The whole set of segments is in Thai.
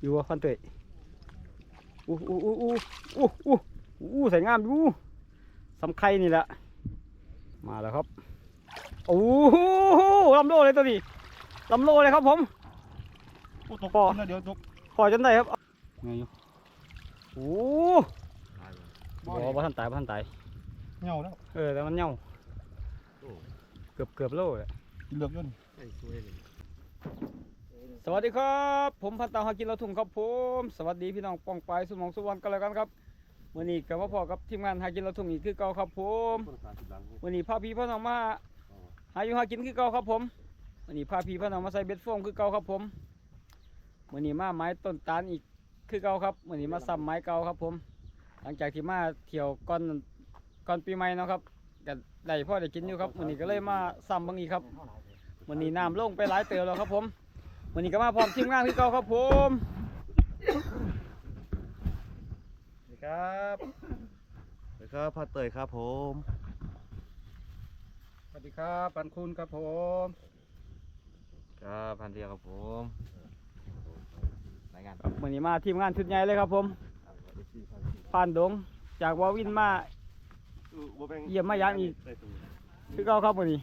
อยู่ว่าพันเตยอู้อู้อู้อู้อู้อู้อู้ใส่งามอยู่สำไข่นี่แหละมาแล้วครับโอ้โหลำโลเลยตัวนี้ลำโลเลยครับผมโอ้ตกปอเดี๋ยวตกพอจนได้ครับไงอยู่โอ้บ่บ่ทันตายบ่ทันตายเหงาแล้วเออแต่มันเหงาเกือบเกือบโลเลยเหลือกอยู่นี่ สวัสดีครับ ผมพันตาหากินเราทุ่งครับผมสวัสดีพี่น้องป้องปลายสุมองสุวรรณกันแล้วกันครับวันนี้กับพ่อกับทีมงานหากินเราทุ่งอีกคือเก่าครับผมวันนี้พาพี่พ่อน้องมาหาอยู่หากินคือเก่าครับผมวันนี้พาพี่พ่อน้องมาใส่เบ็ดโฟมคือเก่าครับผมวันนี้มาไม้ต้นตาลอีกคือเก่าครับวันนี้มาซ้ำไม้เก่าครับผม หลังจากที่มาเที่ยวก่อนก่อนปีใหม่เนาะครับก็ได้พ่อได้กินอยู่ครับวันนี้ก็เลยมาซ้ำบางอีกครับวันนี้น้ำลงไปหลายเติมแล้วครับผม วันนี้ก็มาพร้อมทีมงานที่เก่าครับผมสวัสดีครับสวัสดีครับพัดเตยครับผมสวัสดีครับปันคุณครับผมครับพันเทียครับผมรายงานครับวันนี้มาทีมงานชุดใหญ่เลยครับผมผ่านดงจากวาวินมาเยี่ยมมายามอีกคือเก่าครับวันนี้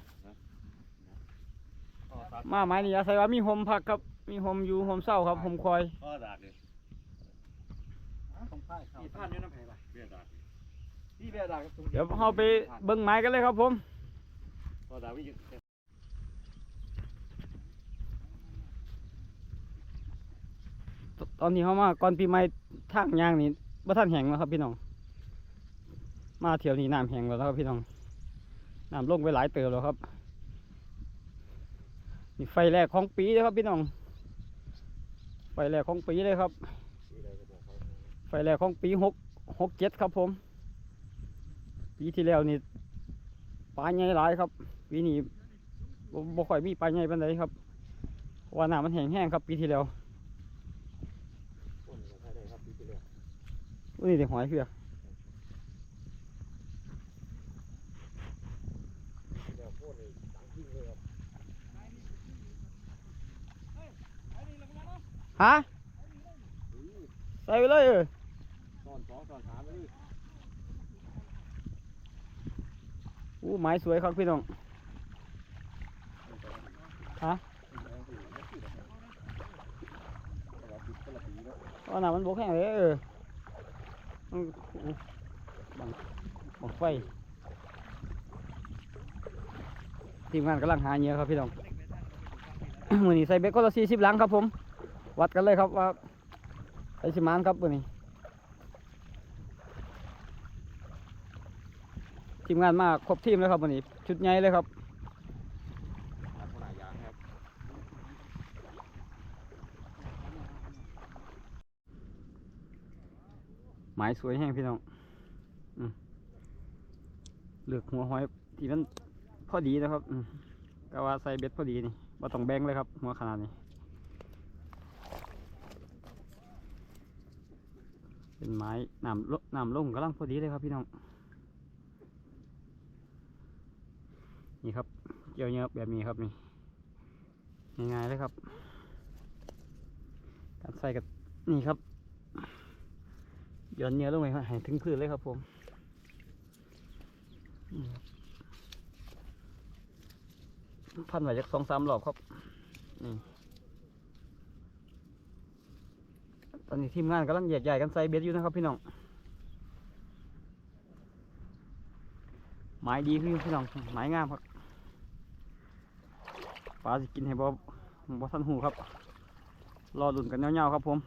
มาไม้นี่อาศัยว่ามีโฮมพักครับ มีโฮมอยู่โฮมเศร้าครับโฮมคอยก็ดากเลยมีผ่านอยู่น้ำแข็งเบี้ยดากเดี๋ยวเราไปเบิ้งไม้กันเลยครับผมก็ดากวิตอนนี้เขามาก่อนปีใหม่ทางยางนี่บ่ท่านแห้งแล้วครับพี่น้อง มาเที่ยวนี้น้ำแห้งแล้วครับพี่น้องน้ำลงไปหลายเติบแล้วครับ นี่ไฟแรกของปีเลยครับพี่น้อง ไฟแรกของปีเลยครับ ไฟแรกของปีหกหกเจ็ดครับผม ปีที่แล้วนี่ปลาใหญ่หลายครับ ปีนี้บ่บ่ค่อยมีปลาใหญ่ปานใดครับเพราะว่าน้ำมันแห้งแห้งครับ ปีที่แล้วอุ้ยเด็กหอยเผือ ฮะใส่ไปเลยเออตอนสองตอนสามเลยอู้ไม้สวยครับพี่น้องฮะว่าน้ำมันบกแห้งเลยเออมันอู้บังบังไฟทีมงานกำลังหาเหยื่อครับพี่น้องมือนี้ใส่เบ็ดก็ละสี่สิบหลังครับผม วัดกันเลยครับว่าใส่สิมานครับมือนี้ ทีมงานมาครบทีมแล้วครับวันนี้ ชุดใหญ่เลยครับขนาดยางครับหมายสวยแห้งพี่น้องอืมเลือกหัวหอยที่มันพอดีนะครับอืมก็ว่าใส่เบ็ดพอดีนี่ว่าต้องแบ่งเลยครับหัวขนาดนี้ เป็นไม้น้ำลน้ำลงกำลังพอดีเลยครับพี่น้อง นี่ครับ เกี่ยวเยอะแบบนี้ครับนี่ง่ายๆเลยครับ การใส่กับนี่ครับย้อนเนื้อลงไปให้ถึงพื้นเลยครับผมพันไว้จากสองสามรอบครับนี่ ตอนนี้ทีมงานกำลังแยกใหญ่กันใส่เบ็ดอยู่นะครับพี่น้องไม้ดีขึ้นพี่น้องไม้งามครับปลาสิกินให้บ่บ่ทันหูครับ รอหลุ่นกันเงาๆครับผม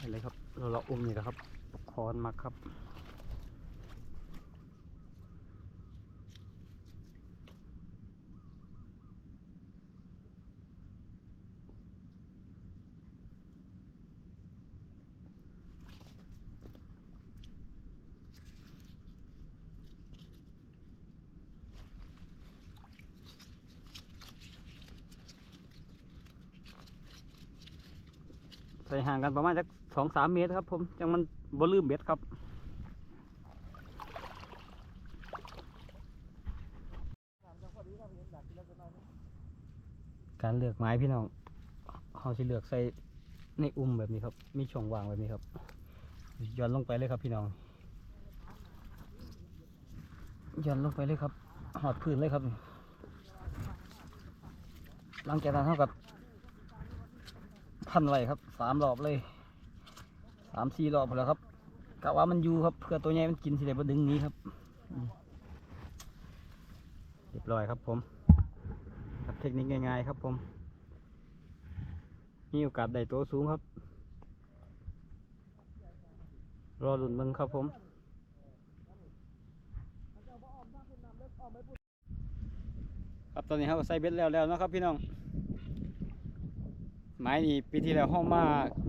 อะไรครับ เราเราอุ้มนี่นะครับคอนมาครับ น ส่ห่างกันประมาณสักสองสามเมตรครับ ผมจังมันบ่ลืมเบ็ดครับการเลือกไม้พี่น้องเขาจะเลือกใส่ในอุ้มแบบนี้ครับ มีช่องว่างแบบนี้ครับย้อนลงไปเลยครับพี่น้องย้อนลงไปเลยครับหอดพื้นเลยครับ หลังจากนั้นเท่ากับ พันไว้ครับสามรอบเลยสามสี่รอบแล้วครับกะว่ามันอยู่ครับเพื่อตัวใหญ่มันกินสิได้บ่ดึงนี้ครับเรียบร้อยครับผมครับเทคนิคง่ายๆครับผมมีโอกาสได้ตัวสูงครับ รอหลุนเบิ่งครับผมครับตอนนี้เขาก็ใส่เบ็ดแล้วแล้วนะครับพี่น้อง ไม้นี่ปีที่แล้วห้องมา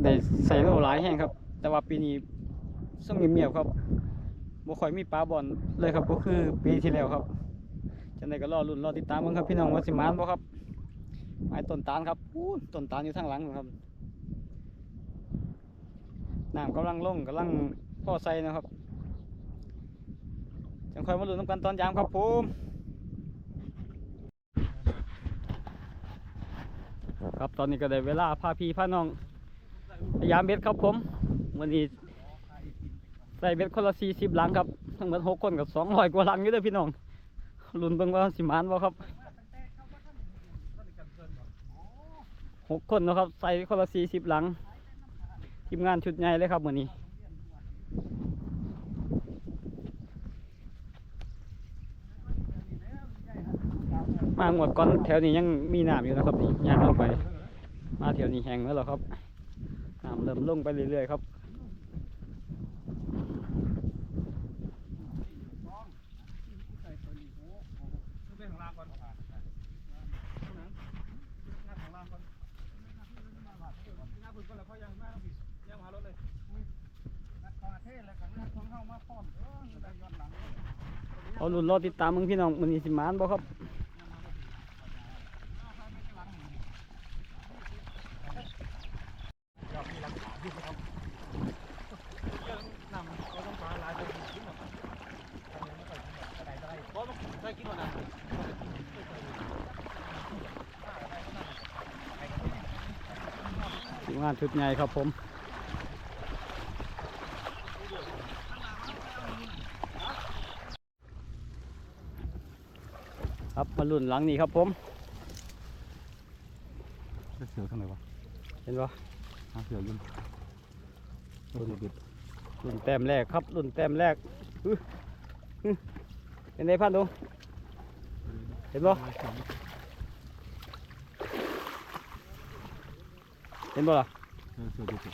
ได้ใส่โลหลายแห้งครับ แต่ว่าปีนี้ส่งเงียบๆครับบ่ค่อยมีปลาบอลเลยครับก็คือปีที่แล้วครับจังไดก็รอลุ้นรอติดตามกันครับพี่น้องว่าสิมานบ่ครับไม้ต้นตาลครับอู้ต้นตาลอยู่ทางหลังนะครับน้ำกำลังลงกำลังพ่อใส่นะครับจังคอยมาลุ้นน้ำกันตอนยามครับผม ครับตอนนี้ก็ได้เวลาพาพี่พาน้องพยายามเบ็ดครับผมวันนี้ใส่เบ็ดคนละสี่สิบลังครับทั้งหมดหกคนกับสองร้อยกว่าลังอยู่เด้อพี่น้องลุ้นเบิ่งว่าสิมานบ่ครับหกคนนะครับใส่คนละสี่สิบลังทีมงานชุดใหญ่เลยครับวันนี้ มาหมดก่อนแถวนี้ยังมีน้ำอยู่นะครับนี่ย่างลงไป มาแถวนี้แห้งแล้วหรอครับน้ำเริ่มลงไปเรื่อยๆครับเอาลุ่นรอติดตามมึงพี่น้องมันนี้สิมานบ่ครับ ทีมงานชุดใหญ่ครับผมครับมาลุ่นหลังนี้ครับผมเสือข้างไหนวะเห็นปะหาเสือยุ่นรุ่นรุ่นแต้มแรกครับรุ่นแต้มแรกอื้ออื้อเป็นไงพันดู เห็นปะเห็นปะล่ะเสือดุสิ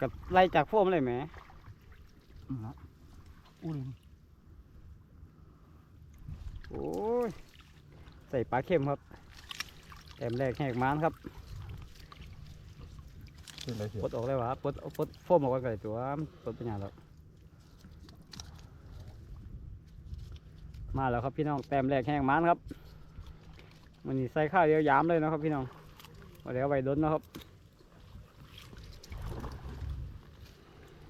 กับไล่จากโฟมเลยแหมอืมละอู้เลยโอ้ย ใส่ปลาเค็มครับแต้มแรกแหกมานครับเป็นไรเสือปลดออกเลยวะปลดปลดโฟมออกกันเลยตัวปลดเป็นอย่างแล้ว มาแล้วครับพี่น้องแต้มแรกแหกมานครับมันนี่ใส่ข้าวเดียวยามเลยนะครับพี่น้องมาเดี๋ยวไว้ดนนะครับ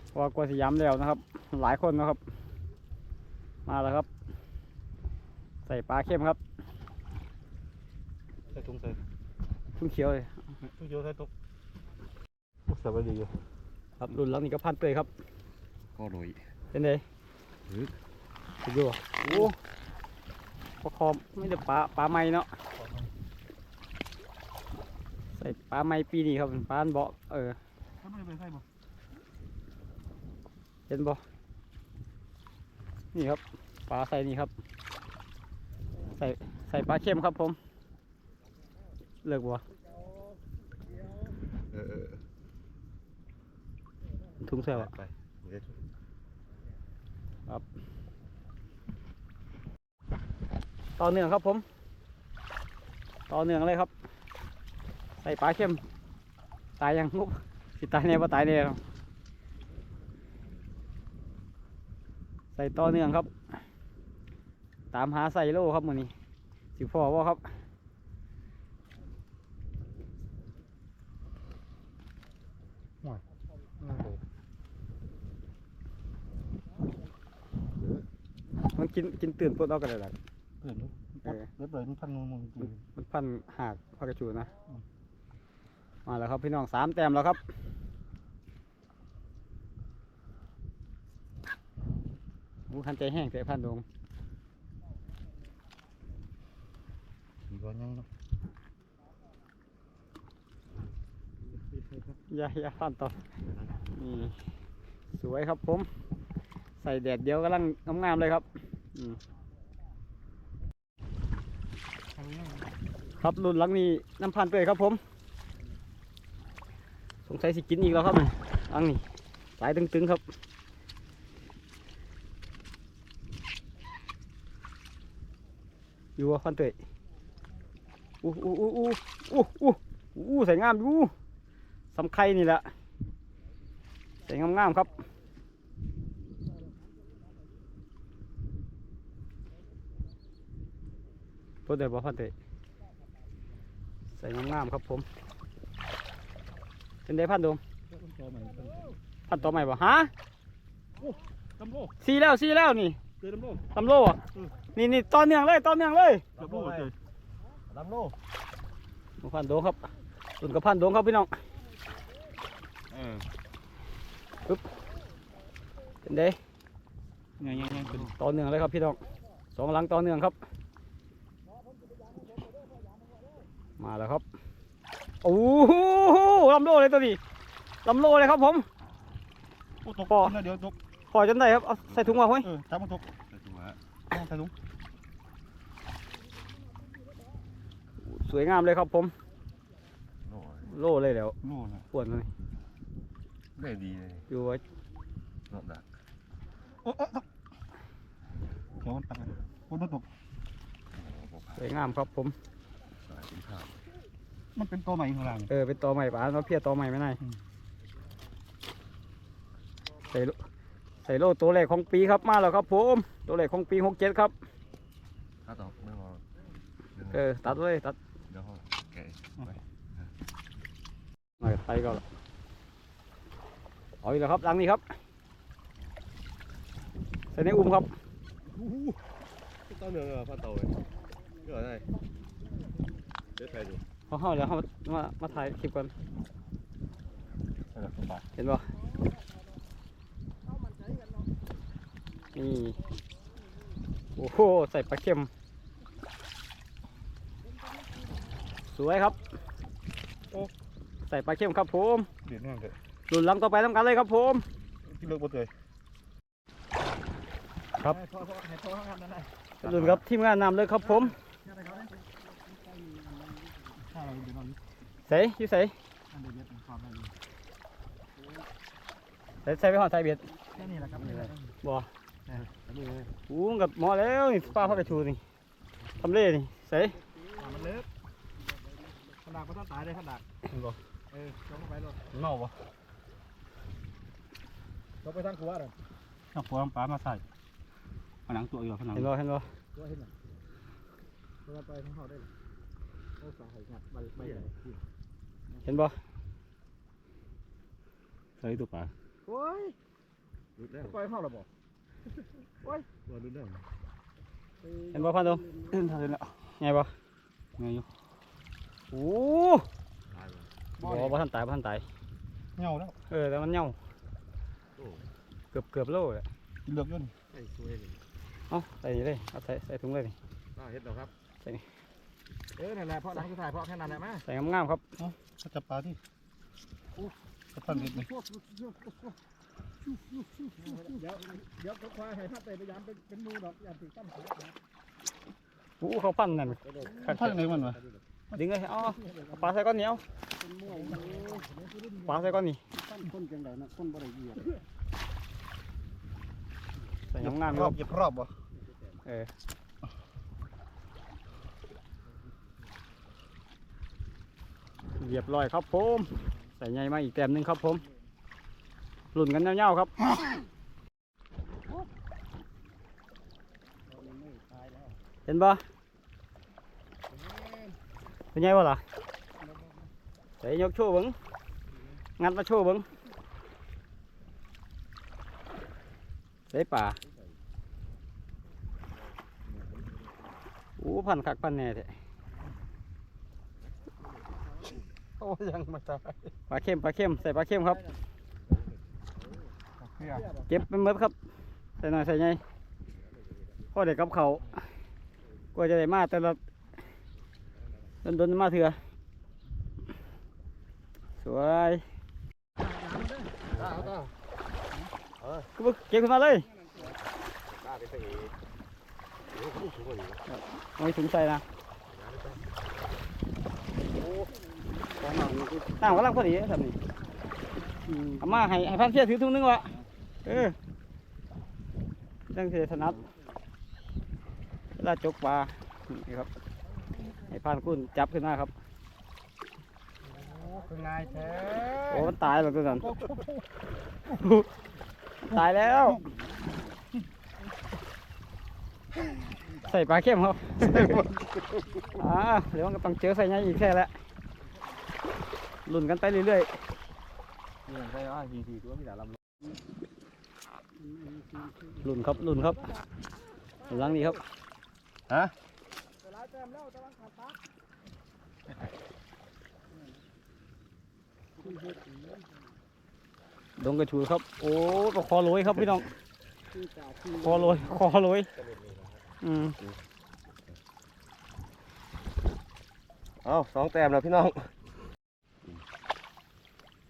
เพราะว่ากลัวสิย้ำแล้วนะครับ หลายคนนะครับ มาแล้วครับ ใส่ปลาเข้มครับใส่ถุงใส่ทุ่งเขียวเลยถุงเยอะใส่ตุ๊กสบายดีอยู่ครับรุ่นหลังนี่ก็พันเตยครับ ก็โรยเป็นไงหรือ สุดยอดโอ้ปลาคอมไม่ได้ปลาปลาไม้เนาะใส่ปลาไม้ปีนี้ครับปลาอันเบาะเออถ้าไม่เป็นไส้บ่เห็นบ่นี่ครับปลาใส่นี่ครับ ใส่ใส่ปลาเข้มครับผม เลิกบ่เออเออทุ่งเสือวะไปเดี๋ย ต่อเนื่องครับผม ต่อเนื่องเลยครับ ใส่ปลาเข้ม ตายยังงุบสิตายแน่ปาตายแน่ครับ ใส่ต่อเนื่องครับ ตามหาใส่โล่ครับมือนี้ สิพ่อว่าครับมันกินกินตื่นพวกเรากันเลยแหละ เปลี่ยนดูเออเรียบร้อยมันพันงงงจริงมันพันหักพักกระชูนะ มาแล้วครับพี่น้องสามแต้มแล้วครับอู้คันใจแห้งเตะพันดงอีกวันยังเนาะอย่าอย่าพันต่อนี่สวยครับผม ใส่แดดเดียวกำลังงามๆเลยครับอืม ครับรุ่นลังนี้น้ำพันเปื่อยครับผม สงสัยสิกินอีกแล้วครับนี่อังนี่สายตึงๆครับอยู่ว่าพันเปื่อยอู้อู้อู้อู้อู้อู้อู้ใส่งามอยู่สำไข่นี่แหละใส่งามๆครับ ตัวเดียวบ่พันเปื่อยใส่งามๆครับผมเป็นได้พันดงตัวใหม่เป็นพันต่อใหม่บ่ฮะลำโลสีแล้วสีแล้วนี่เจอลำโลตำโลอะอืมนี่นี่ต่อเนื่องเลยต่อเนื่องเลยลำโลเจอลำโลพันโดงครับส่วนกับพันโดงครับพี่น้องเออเป็นได้ยังยังยังเป็นต่อเนื่องเลยครับพี่น้องสองหลังต่อเนื่องครับ มาแล้วครับโอ้โหลำโลเลยตัวนี้ลำโลเลยครับผมโอ้ตกพอนะเดี๋ยวตกพอจนได้ครับเอาใส่ถุงมาไว้เออจับมันตกใส่ถุงสวยงามเลยครับผมโอ้ยโลเลยแล้วโลนะปวดเลยได้ดีเลยอยู่ไว้นอกดักโอ้โอ้ตกเดี๋ยวมันตัดเลยโอ้มันตกโอ้โหสวยงามครับผมสายเป็นข้าว มันเป็นตัวใหม่ข้างล่าง เออเป็นตอใหม่ป่ะมาเพียตอใหม่ไม่ได้อืม ใส่โลใส่โลตัวแรกของปีครับมาแล้วครับผมตัวแรกของปีหกเจ็ดครับถ้าตอกไม่พอเดี๋ยวเออตัดเลยตัดเดี๋ยวเขาแกะไปมาไปก่อนละเอาอีกแล้วครับหลังนี้ครับใส่ในอุ้มครับต้นเนืองอะพ่อโตเลยเกิดอะไรเด็ดไปดู เขาเข้าแล้วเขามามามาถ่ายคลิปกันใส่แบบตัวปลาเห็นป่นี่โอ้โหใส่ปลาเค็ม สวยครับโอ้ใส่ปลาเค็มครับผมเดือดแน่เลยรุ่นหลังต่อไปทำกันเลยครับผมที่เลิกบ่เลยครับให้พ่อพ่อให้พ่อทำนั่นได้รุ่นครับทีมงานนำเลยครับผม ถ้าเราเดี๋ยวเรา ใส่อยูใส่อันเดียวเดี๋ยวความได้เลยใส่ใส่ไปหอดใส่เบียดแค่นี้แหละครับนี่แหละบ่อันนี้เลยอู้กับหมอแล้วนี่ป้าพักกระชูนี่ทำเล่นี่ใส่มันเลิกขนาดก็ต้องตายได้ขนาดบ่เออลงไปเลยเมาบ่ลงไปทางขวาเลยเอาขวาปลามาใส่ผนังตัวอยู่ผนังเห็นบ่เห็นบ่ตัวเห็นไหมลงไปทางเขาได้เลย เห็นบ่ใส่ตัวปลาโอ้ยรุดแล้วปล่อยเข้าหรอบ่ตัวรุดแล้วเห็นบ่พันตรงเห็นทางแล้วไงบ่ไงอยู่โอ้ตายเลยบ่บ่ทันตายบ่ทันตายเงาแล้วเออแต่มันเหน่าโอ้เกือบเกือบโลเลยเลือกยุ่นไอ้สวยเลยเอ้าใส่นี่เลยเอาใส่ใส่ถุงเลยนี่น่าเห็ดแล้วครับเออนั่นแหละเพราะหลังสุดท้ายเพราะแค่นั้นแหละมั้ยใส่งามๆครับเขาจับปลาที่จะพันเด็ดไหมเดี๋ยวเดี๋ยวก็ควายให้พัดไปพยายามเป็นเป็นมูดอกอย่าติดตั้มขาโอ้เขาพันนั่นคักพันไหนมันวะดึงเลยเอ๋อาปลาใส่ก้อนเหนียวเป็นมูโอ้ปลาใส่ก้อนนี่ตั้มคนจังไดนะคนบ่ได้เหยียบใส่งามๆครอรับบเหยียบรอบวะเออ เรียบร้อยครับผมใส่ใหญ่มาอีกแต้มหนึงครับผมหลุนกันเงาๆครับเห็นปะเป็นไงวะล่ะใส่ยกโชว์บิ้งงัดมาโชว์บิ้งใส่ป่าอู้พันคักพันแน่แท้โอ้ยังมาตายปลาเข้มปลาเข้มใส่ปลาเข้มครับ เพื่อเก็บไปหมดครับ ใส่หน่อยใส่ไงพ่อเด็กกับเขาวกว่าจะได้มาแต่ละโดนโดนๆมาเถื่อสวยตาตาก็บ่เก็บขึ้นมาเลยตาเป็นพระเอกเดี๋ยวเขาสูงกว่านี้นะเอาไว้ถุงใส่นะ ของหนังนี่คือน้ำกำลังพอดีครับนี่เอามาให้ให้พันเชียถือถุงนึงวะเออจังเสียถนัดเวลาจกปลานี่ครับ ให้พันกุ้นจับขึ้นมาครับคือง่ายแท้โอ้มันตายแล้วตัวนั้นตายแล้ว ใส่ปลาเข้มครับ อ่าเดี๋ยวมันก็ต้องเจอใส่ไงอีกแค่แล้ว ลุ่นกันไปเรื่อยนี่ใช่ว่าจริงๆตัวมีแต่ลำๆลุ่นครับลุ่นครับหลังนี้ครับฮะเวลาแต้มแล้วตะวันขาดปักดงกระชูครับ โอ้ปลาคอโรยครับพี่น้องคอโรยคอโรยอืมเอาสองแต้มแล้วพี่น้อง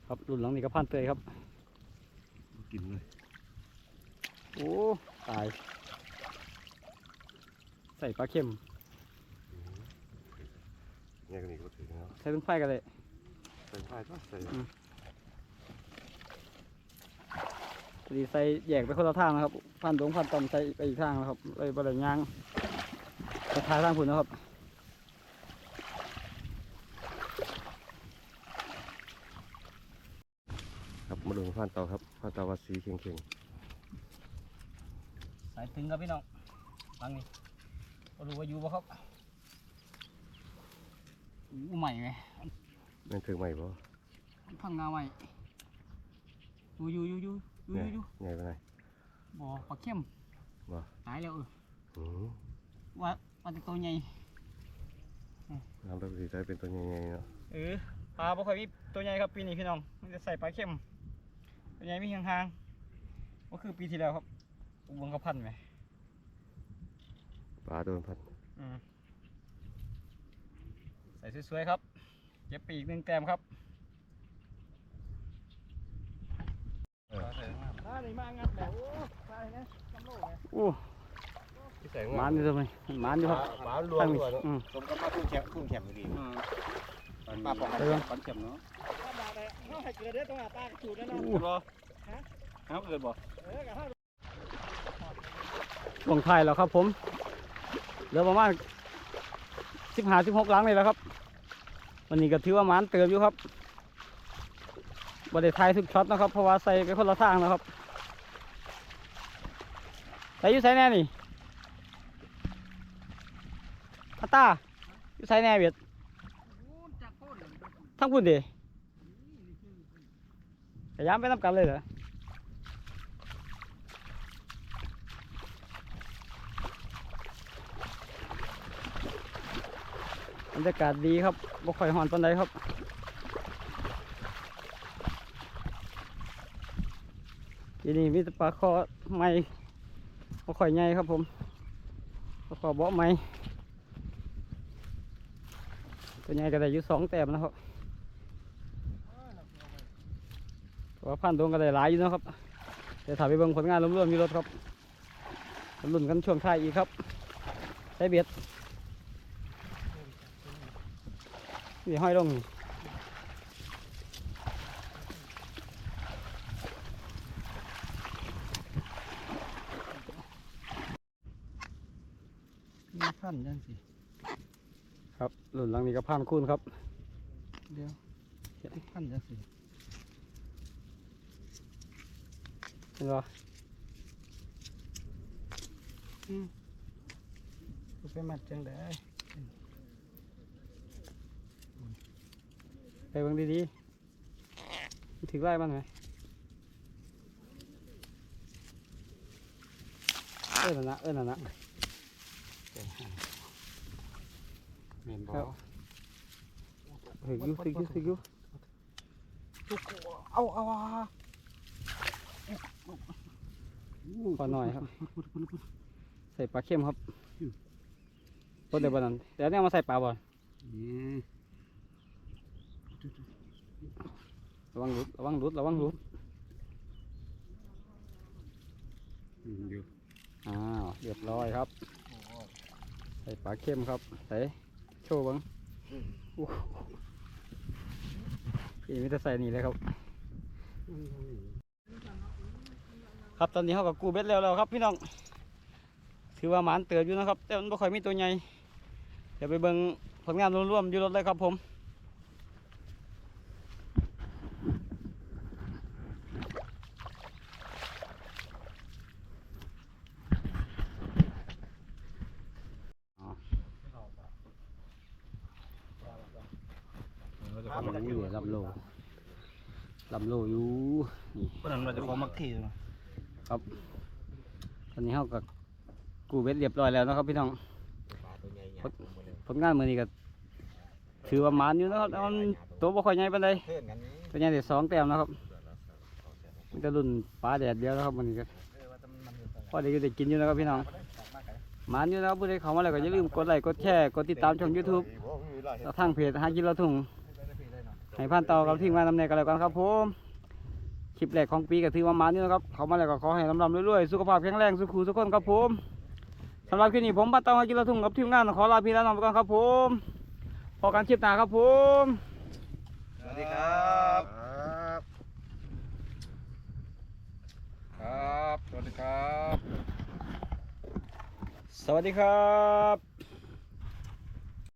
ครับรุ่นหลังนี้ก็พันเตยครับ กินเลย โอ้ตาย ใส่ปลาเค็มเนี่ยกันนี่ก็ถือนะใส่เป็นไฟกันเลยใส่ผ้าก็ใส่พอดีใส่แยกไปคนละทางนะครับ พันดงพันตอมใส่ไปอีกทางนะครับเลยบริยางไปท้ายทางคุณนะครับ ครับ มาดูผ่านเตาครับผ่านเตาวัดสีเข่งเข่งสายถึงครับพี่น้องฟังนี่ก็รู้ว่าอยู่บ่ครับอู้ใหม่ไหมๆนั่นถือใหม่ปะพังงาใหม่อยู่อยู่อยู่อยู่อยู่อยู่อยู่ไงเป็นไงบ่ปลาเข้มบ่ตายแล้วเอออืมว่าว่าแต่ตัวใหญ่น้ำตาสีใสเป็นตัวใหญ่ๆเนาะเออปลาบ่ค่อยมีตัวใหญ่ครับปีนี้พี่น้องมันจะใส่ปลาเข้ม ตัวใหญ่มีห่างๆก็คือปีที่แล้วครับอุบลเขาพันไหมปลาโดนพัดอืมใส่สวยๆครับเก็บปีกหนึ่งแต้มครับถ้านี่มางัดแล้วโอ้ตายนะจำโลกไงอู้ที่ใส่หมานอยู่ทำไมหมานอยู่ครับปลาลวงตั้งด้วยเนาะอืมสมกับมาทุ่งแคมทุ่งแคมดีปลาปองไปเบิ่งปันแคมเนาะ ขาให้เกิดเด้อต้องหาปลากระจูดแน่นอนอู้เอาเกิดบ่เออกับเขาลงไทายแล้วครับผมเหลือประมาณสิบห้าสิบหกหลังเลยแล้วครับ วันนี้ก็ถือว่าหมานเติมอยู่ครับบไดไทายทุกช็อตนะครับ เพราะว่าใส่ไปคนละทางนะครับใส่อยู่ใส่แน่นี่อาตาอยู่ใส่แน่เบียด ทั้งพุ่นดิ พยายามไปน้ำกันเลยเหรอบรรยากาศดีครับบ่ค่อยหอนปานใดครับทีนี้มีแต่ปลาคอใหม่บ่ค่อยใหญ่ครับผมปลาคอเบาะใหม่ตัวใหญ่ก็ได้อยู่สองแต้มนะครับแต่ ว่าพันดวงก็ได้หลายอยู่นะครับเดี๋ยวถ่ายไปเบิ่งผลงานรวมๆมีรถครับลุ้นกันช่วงท้ายอีกครับใช้เบียดนี่ห้อยลงนี่มีพันยังสิครับหลุนหลังนี้ก็พันคูณครับ เดี๋ยวเขียนพันยังสิเห็นปะอืมกูไปมัดจังได้ไปเบิ่งดีๆมันถือไล่มันไหมเอ้ยนั่นนะเอ้ยนั่นนะครับเฮ้ยยูสิยูสิยูเอาเอาเอา พอหน่อยครับ ใส่ปลาเค็มครับพอเดี๋ยวบนั้นเดี๋ยวเนี่ยมาใส่ปลาบ่อนระวังหลุดระวังหลุดระวังหลุดอ้าวเรียบร้อยครับ ใส่ปลาเค็มครับ ใส่โชว์บังโอ้โหพี่ไมแต่ได้ใส่นี่เลยครับ ครับตอนนี้เขากับกูเบ็ดแล้วแล้วครับพี่น้องถือว่าหมานเติบอยู่นะครับ แต่มันไม่ค่อยมีตัวใหญ่เดี๋ยวไปเบิ่งผลงานรวมๆอยู่รถเลยครับผมโอ้ยลำโลลำโลอยู่นี่วันนั้นเราจะขอมักที มาตอนนี้เขากับกูเบ็ดเรียบร้อยแล้วนะครับพี่น้องผลผลงานมือนี้ก็ถือว่าหมานอยู่นะครับแต่มันตัวบ่ค่อยใหญ่ปานใดเพื่อนกันนี้ตัวใหญ่ได้สองแต้มนะครับมันจะรุ่นปลาแดดเดียวนะครับมันนี้ก็พอได้อยู่ได้กินอยู่นะครับพี่น้องหมานอยู่นะครับผู้ใดเข้ามาแล้วก็อย่าลืมกดไลค์กดแชร์กดติดตามช่อง YouTube แล้วทางเพจหากินเราทุ่งให้พันต่อกับทีมงานตำแหน่งกันแล้วกันครับผมค ลิปแรกของปีก็ถือว่าหมานอยู่นะครับ เข้ามาแล้วก็ขอให้ลำลำรวยๆ สุขภาพแข็งแรงสุขุสุขคนครับผมสำหรับคลิปนี้ผมพันต่อหากินเราทุ่งกับทีมงานขอลาพี่และน้องไปก่อนครับผมพอกันคลิปหน้าครับผม สวัสดีครับ ครับสวัสดีครับ สวัสดีครับ